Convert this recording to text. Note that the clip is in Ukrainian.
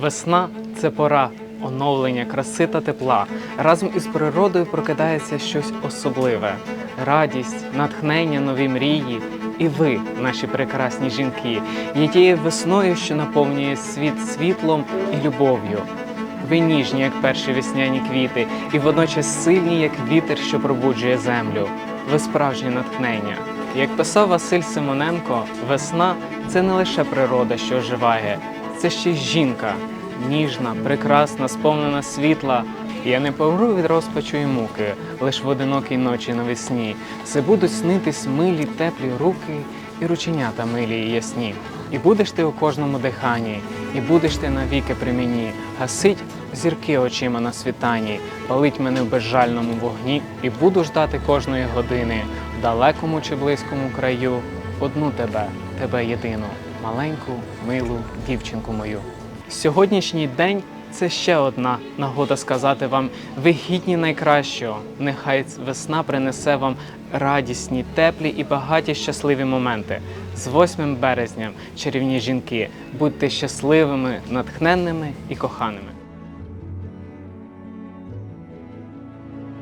Весна це пора оновлення, краси та тепла. Разом із природою прокидається щось особливе: радість, натхнення, нові мрії. І ви, наші прекрасні жінки, є тією весною, що наповнює світ світлом і любов'ю. Ви ніжні, як перші весняні квіти, і водночас сильні, як вітер, що пробуджує землю. Ви справжнє натхнення. Як писав Василь Симоненко, весна це не лише природа, що оживає, це ще жінка, ніжна, прекрасна, сповнена світла. Я не помру від розпачу і муки, лиш в одинокій ночі навесні. Все будуть снитись милі, теплі руки і рученята милі і ясні. І будеш ти у кожному диханні, і будеш ти навіки при мені. Гасить зірки очима на світанні, палить мене в безжальному вогні, і буду ждати кожної години в далекому чи близькому краю. Одну тебе, тебе єдину, маленьку, милу дівчинку мою. Сьогоднішній день це ще одна нагода сказати вам, ви гідні найкращого. Нехай весна принесе вам радісні, теплі і багаті щасливі моменти. З 8 березня, чарівні жінки, будьте щасливими, натхненними і коханими.